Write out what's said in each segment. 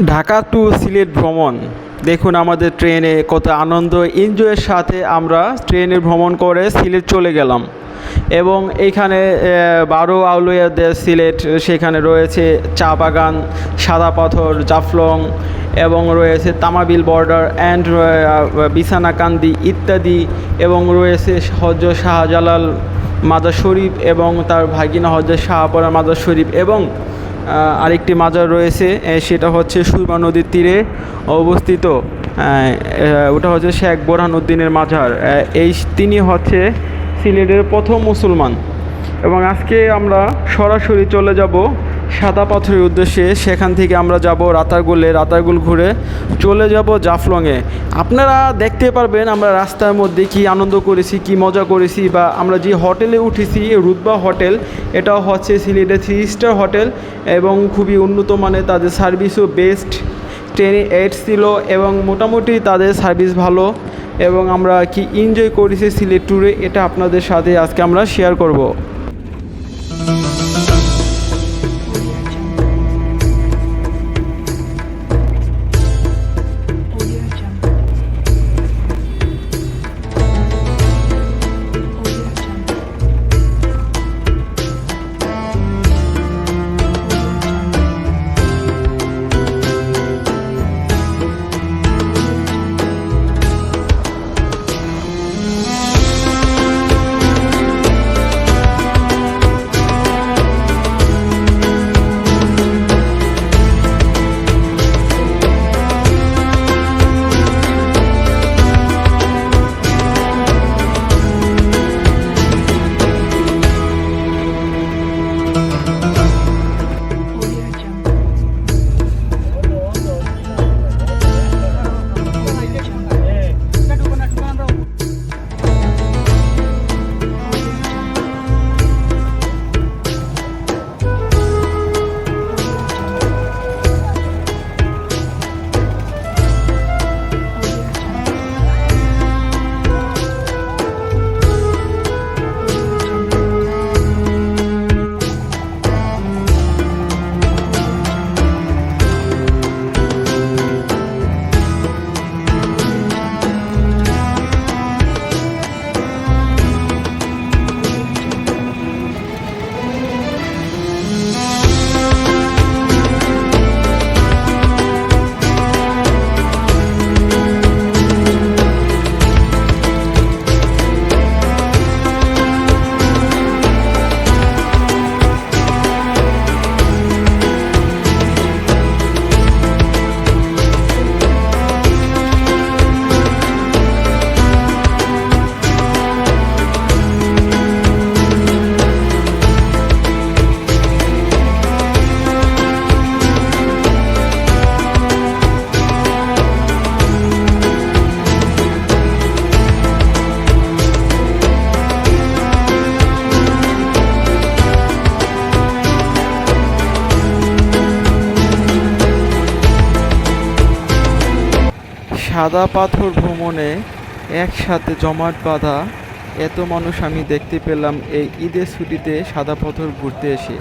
Dhaka two Sylhet ভ্রমণ। দেখুন আমাদের ট্রেনে কত আনন্দ। এনজয়ের সাথে আমরা ট্রেনে ভ্রমণ করে সিলেট চলে গেলাম। এবং এইখানে আহ, বারো আউলিয়া সিলেট সেখানে রয়েছে চা বাগান সাদা পাথর জাফলং এবং রয়েছে তামাবিল বর্ডার অ্যান্ড বিছানাকান্দি ইত্যাদি এবং রয়েছে হজ শাহজালাল মাজার শরীফ এবং তার ভাগিনা হজরত শাহপরা মাদার শরীফ এবং আরেকটি মাজার রয়েছে সেটা হচ্ছে সুরমা নদীর তীরে অবস্থিত। ওটা হচ্ছে শেখ বোরহানুদ্দিনের মাজার। এই তিনি হচ্ছে সিলেটের প্রথম মুসলমান। এবং আজকে আমরা সরাসরি চলে যাব সাদা পাথরের উদ্দেশ্যে সেখান থেকে আমরা যাব রাতারগুলে, রাতারগুল ঘুরে চলে যাব জাফলংয়ে। আপনারা দেখতে পারবেন আমরা রাস্তার মধ্যে কি আনন্দ করেছি, কি মজা করেছি বা আমরা যে হোটেলে উঠেছি রুদবা হোটেল, এটাও হচ্ছে সিলেটের থ্রি স্টার হোটেল এবং খুবই উন্নত মানের তাদের সার্ভিসও বেস্ট। ট্রেনে এইড ছিল এবং মোটামুটি তাদের সার্ভিস ভালো এবং আমরা কি এনজয় করেছি সিলেট ট্যুরে, এটা আপনাদের সাথে আজকে আমরা শেয়ার করব। সাদা পাথর ভ্রমণে একসাথে জমাট বাঁধা এত মানুষ আমি দেখতে পেলাম এই ঈদের ছুটিতে সাদা পাথর ঘুরতে এসে।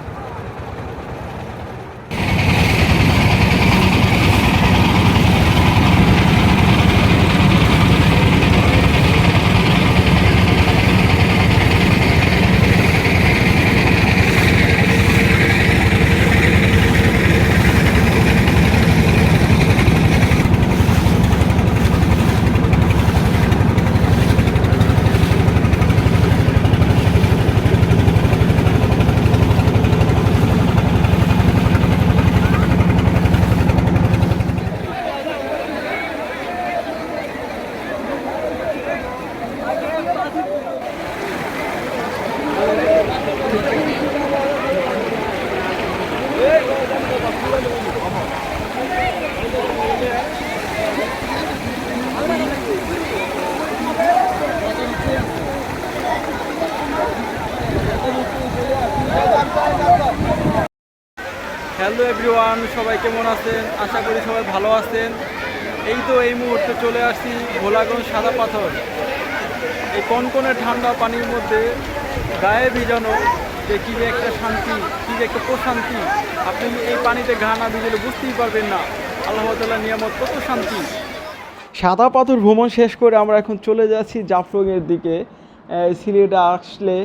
হ্যালো এভরিওয়ান, সবাই কেমন আছেন? আশা করি সবাই ভালো আছেন। এই তো এই মুহূর্তে চলে আসছি ভোলাগঞ্জ সাদা পাথর। এই কনকনে ঠান্ডা পানির মধ্যে গায়ে ভিজানো যে কী যে একটা শান্তি, কী যে একটা প্রশান্তি, আপনি এই পানিতে ঘা না ভিজলে বুঝতেই পারবেন না। আল্লাহ তাআলার নিয়ামত, কত শান্তি। সাদা পাথর ভ্রমণ শেষ করে আমরা এখন চলে যাচ্ছি জাফলংয়ের দিকে। সিলেটে আসলে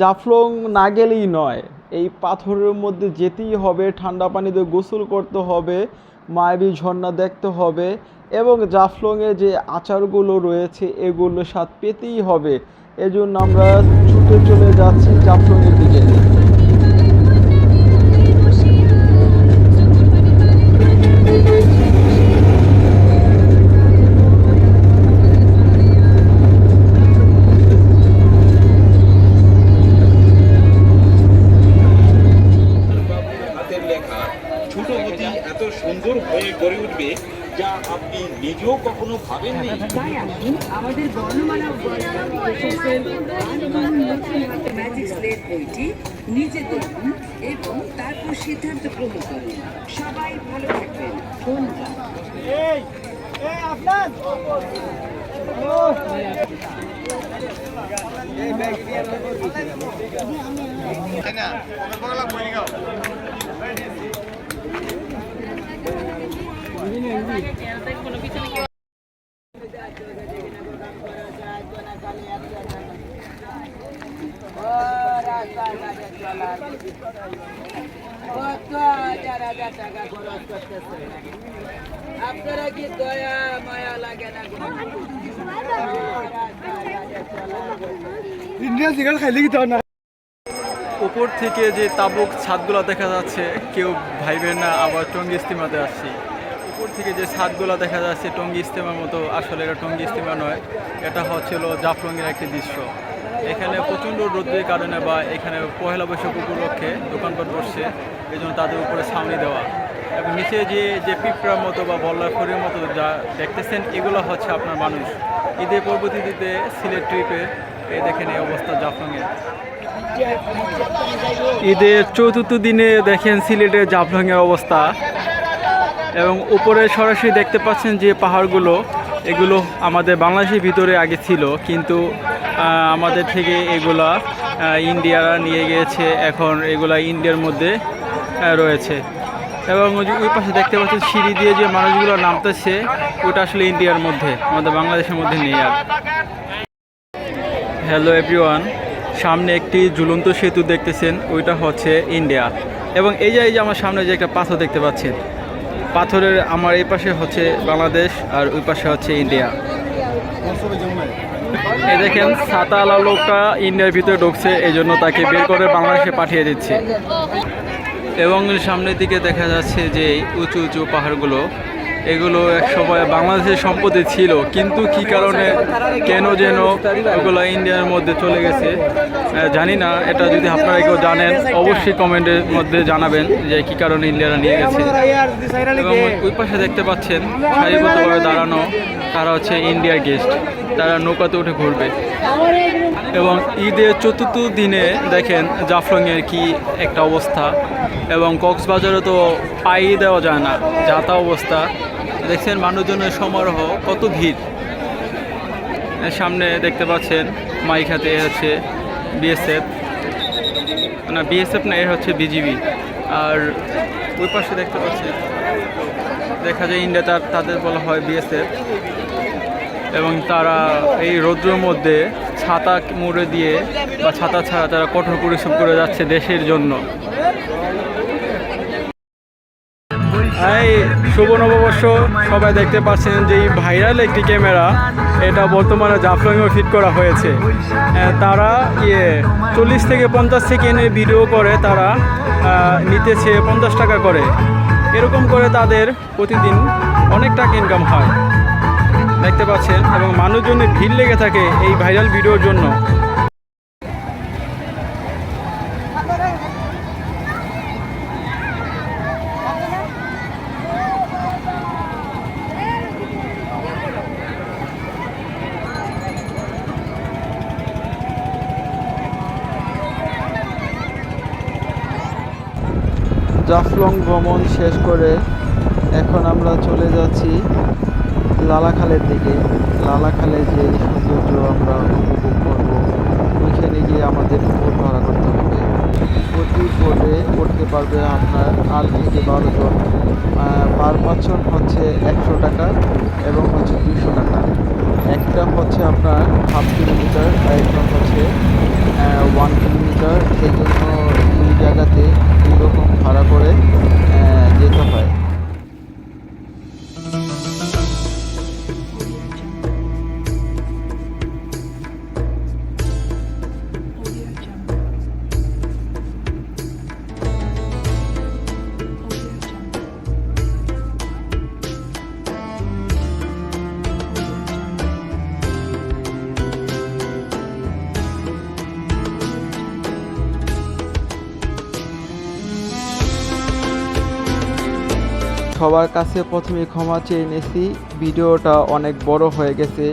জাফলং না গেলেই নয়। এই পাথরের মধ্যে যেতেই হবে, ঠান্ডা পানিতে গোসল করতে হবে, মায়াবী ঝর্ণা দেখতে হবে এবং জাফলংয়ে যে আচারগুলো রয়েছে এগুলো স্বাদ পেতেই হবে। এজন্য আমরা ছুটে চলে যাচ্ছি জাফলংয়ের দিকে। নিজেও কখনো ভাবেননি। আমাদের বর্ণমালা ম্যাথমেটিক্স স্লেট বইটি নিজে দেখুন এবং তারপর সিদ্ধান্ত গ্রহণ করুন। সবাই ভালো থাকবেন। ধন্যবাদ। আপনারা কি দয়া মায়া লাগে না? উপর থেকে যে তাবুক ছাদগুলো দেখা যাচ্ছে, কেউ ভাইবেন না, আবার টঙ্গি ইস্তিমাতে আসছি। থেকে যে ছাদগুলো দেখা যাচ্ছে টঙ্গি ইস্তিমার মতো, আসলে এটা টঙ্গি ইস্তেমা নয়, এটা হচ্ছিল জাফলংয়ের একটি দৃশ্য। এখানে প্রচণ্ড রোদ্রের কারণে বা এখানে পহেলা বৈশাখ উপলক্ষে দোকানপাট বসছে এই জন্য তাদের উপরে ছাউনি দেওয়া। এবং নিচে যে যে পিঁপড়ার মতো বা বল্লার খড়ির মতো যা দেখতেছেন, এগুলো হচ্ছে আপনার মানুষ। ঈদের পরবর্তীতে সিলেট ট্রিপে, এই দেখেন এই অবস্থা জাফলংয়ের ঈদের চতুর্থ দিনে দেখেন সিলেটের জাফলংয়ের অবস্থা। এবং উপরে সরাসরি দেখতে পাচ্ছেন যে পাহাড়গুলো, এগুলো আমাদের বাংলাদেশের ভিতরে আগে ছিল, কিন্তু আমাদের থেকে এগুলা ইন্ডিয়ারা নিয়ে গিয়েছে, এখন এগুলা ইন্ডিয়ার মধ্যে রয়েছে। এবং ওই ওই পাশে দেখতে পাচ্ছেন সিঁড়ি দিয়ে যে মানুষগুলো নামতেছে, ওটা আসলে ইন্ডিয়ার মধ্যে, আমাদের বাংলাদেশের মধ্যে নেই আর। হ্যালো এভরিওয়ান সামনে একটি ঝুলন্ত সেতু দেখতেছেন, ওইটা হচ্ছে ইন্ডিয়া। এবং এই যে এই যে আমার সামনে যে একটা পাথর দেখতে পাচ্ছেন পাথরের আমার এই পাশে হচ্ছে বাংলাদেশ আর ওই পাশে হচ্ছে ইন্ডিয়া। এই দেখেন, সাতালা লোকটা ইন্ডিয়ার ভিতরে ঢুকছে এই জন্য তাকে বের করে বাংলাদেশে পাঠিয়ে দিচ্ছে। এবং সামনের দিকে দেখা যাচ্ছে যে উঁচু উঁচু পাহাড়গুলো এগুলো এক সময় বাংলাদেশের সম্পত্তি ছিল, কিন্তু কি কারণে, কেন যেন এগুলো ইন্ডিয়ার মধ্যে চলে গেছে? জানি না, এটা যদি আপনারা কেউ জানেন, অবশ্যই কমেন্টের মধ্যে জানাবেন যে কি কারণে ইন্ডিয়ারা নিয়ে গেছে। এবং ওই- পাশে দেখতে পাচ্ছেন, সারিবদ্ধভাবে দাঁড়ানো তারা হচ্ছে ইন্ডিয়ার গেস্ট, তারা নৌকাতে উঠে ঘুরবে। এবং ঈদের চতুর্থ দিনে দেখেন জাফলংয়ের কি একটা অবস্থা, এবং কক্সবাজারে তো পাই দেওয়া যায় না যাতা অবস্থা। দেখছেন মানুষজনের সমারোহ, কত ভিড়। সামনে দেখতে পাচ্ছেন, মাইক হাতে হচ্ছে বিএসএফ না বিএসএফ না, এ হচ্ছে বিজিবি আর ওই পাশে দেখতে পাচ্ছেন, দেখা যায় ইন্ডিয়া তার, তাদের বলা হয় বিএসএফ এবং তারা এই রৌদ্রের মধ্যে ছাতা মুড়ে দিয়ে বা ছাতা ছাড়া তারা কঠোর পরিশ্রম করে যাচ্ছে দেশের জন্য। এই শুভ নববর্ষ। সবাই দেখতে পাচ্ছেন যে এই ভাইরাল একটি ক্যামেরা। এটা বর্তমানে জাফলংয়ে ফিট করা হয়েছে। তারা ইয়ে চল্লিশ থেকে পঞ্চাশ সেকেন্ডের ভিডিও করে, তারা নিতেছে পঞ্চাশ টাকা করে। এরকম করে তাদের প্রতিদিন অনেক টাকা ইনকাম হয়। দেখতে পাচ্ছেন, এবং মানুষজনের ভিড় লেগে থাকে এই ভাইরাল ভিডিওর জন্য। জাফলং ভ্রমণ শেষ করে এখন আমরা চলে যাচ্ছি লালাখালের দিকে। লালাখালে যে সৌন্দর্য আমরা উপভোগ করব, ওইখানে গিয়ে আমাদের ভোট ভাড়া করতে হবে। প্রতি বোটে উঠতে পারবে আপনার আট থেকে বারো জন। পার পার্সন হচ্ছে একশো টাকা। সবার কাছে প্রথমে ক্ষমা চেয়ে নিয়েছি। ভিডিওটা অনেক বড় হয়ে গেছে।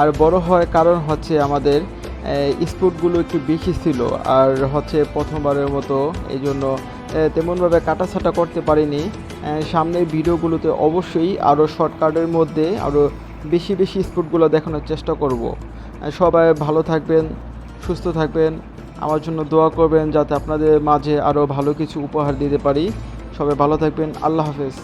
আর বড় হওয়ার কারণ হচ্ছে আমাদের স্পোর্টগুলো একটু বেশি ছিল। আর হচ্ছে প্রথমবারের মতো এই জন্য তেমনভাবে কাটাছাটা করতে পারিনি। সামনের ভিডিওগুলোতে অবশ্যই আরও শর্টকাটের মধ্যে আরও বেশি বেশি স্পোর্টগুলো দেখানোর চেষ্টা করব। সবাই ভালো থাকবেন, সুস্থ থাকবেন। আমার জন্য দোয়া করবেন যাতে আপনাদের মাঝে আরও ভালো কিছু উপহার দিতে পারি। সবাই ভালো থাকবেন। আল্লাহ হাফেজ।